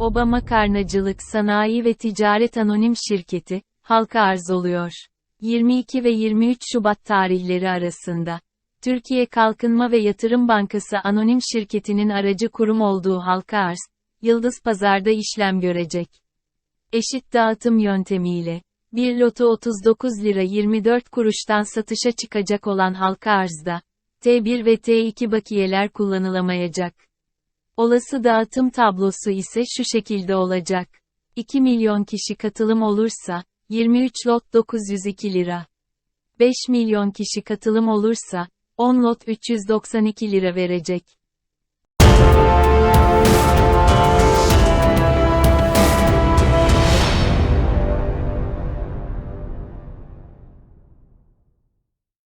Obama Karnacılık Sanayi ve Ticaret Anonim Şirketi, halka arz oluyor. 22 ve 23 Şubat tarihleri arasında. Türkiye Kalkınma ve Yatırım Bankası Anonim Şirketi'nin aracı kurum olduğu halka arz, Yıldız Pazar'da işlem görecek. Eşit dağıtım yöntemiyle, bir lotu 39 lira 24 kuruştan satışa çıkacak olan halka arzda, T1 ve T2 bakiyeler kullanılamayacak. Olası dağıtım tablosu ise şu şekilde olacak. 2 milyon kişi katılım olursa, 23 lot 902 lira. 5 milyon kişi katılım olursa, 10 lot 392 lira verecek.